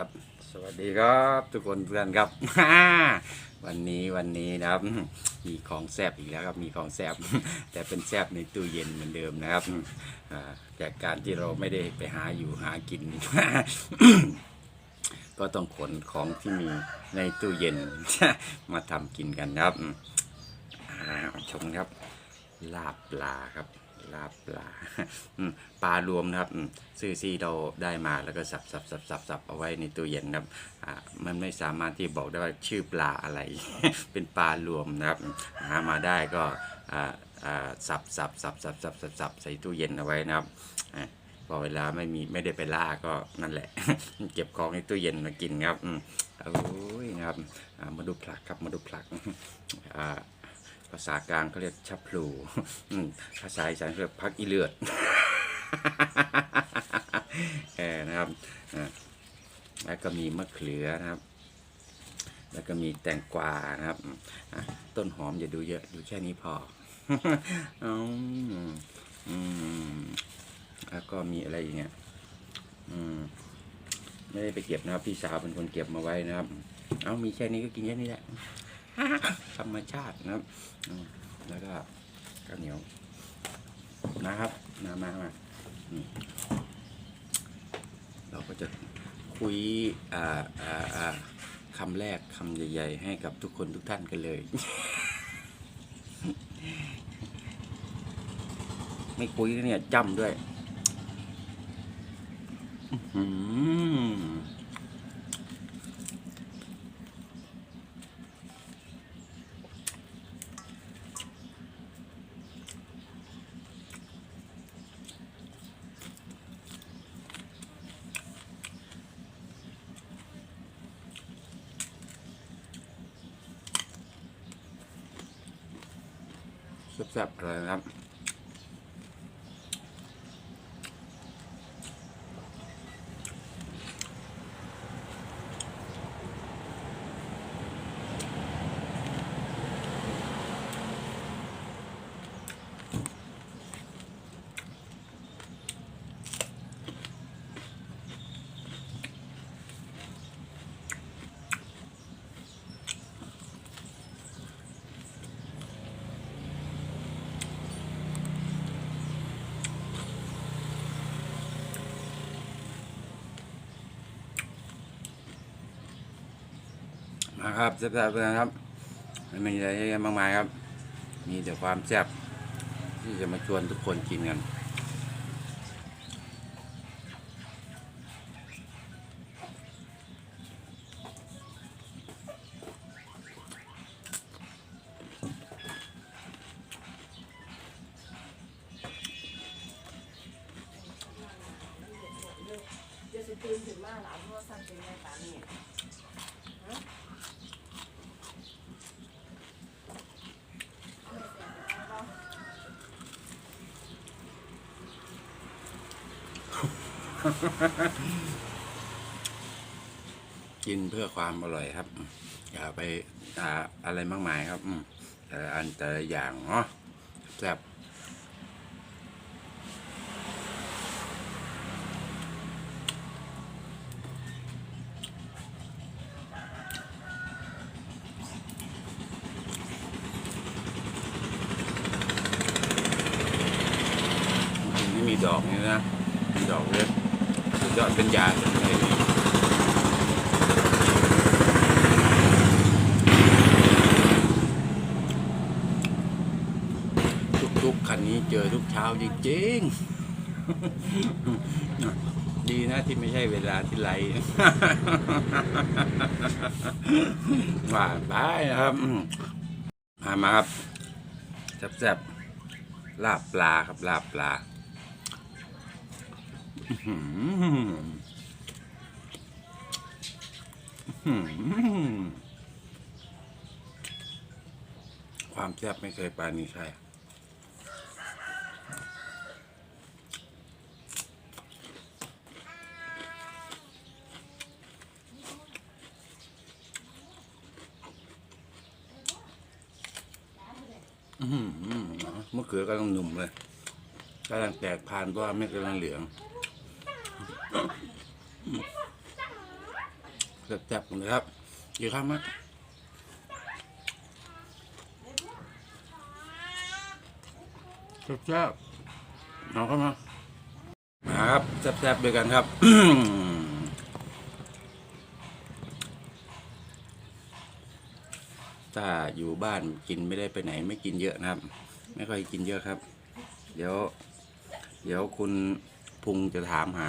ครับสวัสดีครับทุกคนเพื่อนครับ วันนี้วันนี้นะครับ มีของแซบอีกแล้วครับมีของแซบแต่เป็นแซบในตู้เย็นเหมือนเดิมนะครับจากการที่เราไม่ได้ไปหาอยู่หากิน ก็ต้องขนของที่มีในตู้เย็น มาทำกินกันนะครับชมครับ ลาบปลาครับ ลาบปลาปลารวมนะครับซื้อซีเราได้มาแล้วก็สับสับสับสับสับเอาไว้ในตู้เย็นนะครับมันไม่สามารถที่บอกได้ว่าชื่อปลาอะไร เป็นปลารวมนะครับ หามาได้ก็สับสับสับสับสับสับสับใส่ตู้เย็นเอาไว้นะครับพอเวลาไม่มีไม่ได้ไปล่าก็นั่นแหละ เก็บของในตู้เย็นมากินครับโอ้ยนะครับมาดูผลักครับมาดูผลักอ่า ภาษากลางเขาเรียกชับพลูภาษาอีสานเขาเรียกพักอีเลือดเออนะครับแล้วก็มีมะเขือนะครับ แล้วก็มีแตงกวานะครับต้นหอมอย่าดูเยอะดูแค่นี้พออืมอืมแล้วก็มีอะไรอีกเนี่ยอืมไม่ได้ไปเก็บนะครับพี่สาวเป็นคนเก็บมาไว้นะครับ เอามีแค่นี้ก็กินแค่นี้แหละ ธรรมชาตินะครับ แล้วก็ข้าวเหนียวนะครับ มามามาเราก็จะคุยอ่าอ่าอ่าคำแรกคำใหญ่ ๆ ให้กับทุกคนทุกท่านกันเลย ไม่คุยเนี่ยจำด้วย อื้อ แซ่บๆเลยนะครับ มาครับแซ่บๆเลยนะครับไม่มีอะไรเยอะแยะมากมายครับ มีแต่ความแซ่บที่จะมาชวนทุกคนกินกันจะสิตื่นถึงมาหลานโทรศัพท์เป็นไงปานนี้ฮ กินเพื่อความอร่อยครับอย่าไปอาอะไรมากมายครับอแต่ละอันแต่ละอย่างเนาะแซ่บไม่มีดอกนี่นะ มีดอกเล็ก ยอดเป็นยาเลยทุกๆคันนี้เจอทุกเช้าจริงๆ ดีนะที่ไม่ใช่เวลาที่ไลว่าไปนะครับ มามาครับแซ่บๆลาบปลาครับลาบปลา ความแซ่บไม่เคยปานีใครอื้อหือมะเขือกำลังหนุ่มเลยกำลังแตกพานเพราะว่าไม่กำลังเหลือง แซ่บๆนะครับกี่คำนะแซ่บๆเอาเข้ามามาครับแซ่บๆด้วยกันครับถ้าอยู่บ้านกินไม่ได้ไปไหนไม่กินเยอะนะครับ ไม่ค่อยกินเยอะครับ เดี๋ยว เดี๋ยวคุณพุงจะถามหา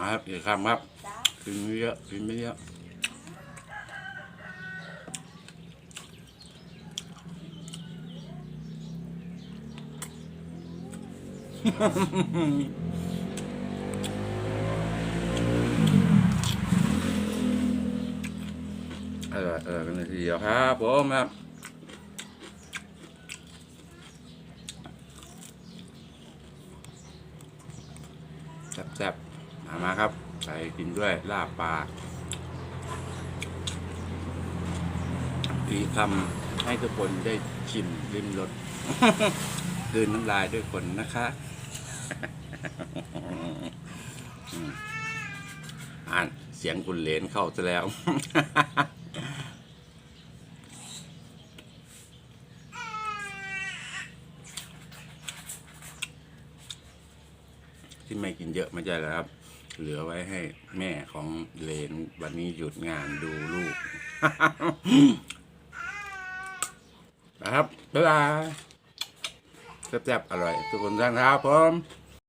ครับอีกคำครับกินไม่เยอะกินไม่เยอะเอยอเออกันเลยทีเดียวครับผมครับ แซ่บๆ มาครับ ใส่กินด้วยลาบปลาอีกคำให้ทุกคนได้ชิมริมรสกลืนน้ำลายด้วยคนนะคะอ่านเสียงคุณเหลนเข้าซะแล้ว ที่ไม่กินเยอะไม่ใช่เหรอครับ เหลือไว้ให้แม่ของเลนวันนี้หยุดงานดูลูกนะครับ บ๊ายบายแซ่บๆอร่อย ทุกคนท่านครับผม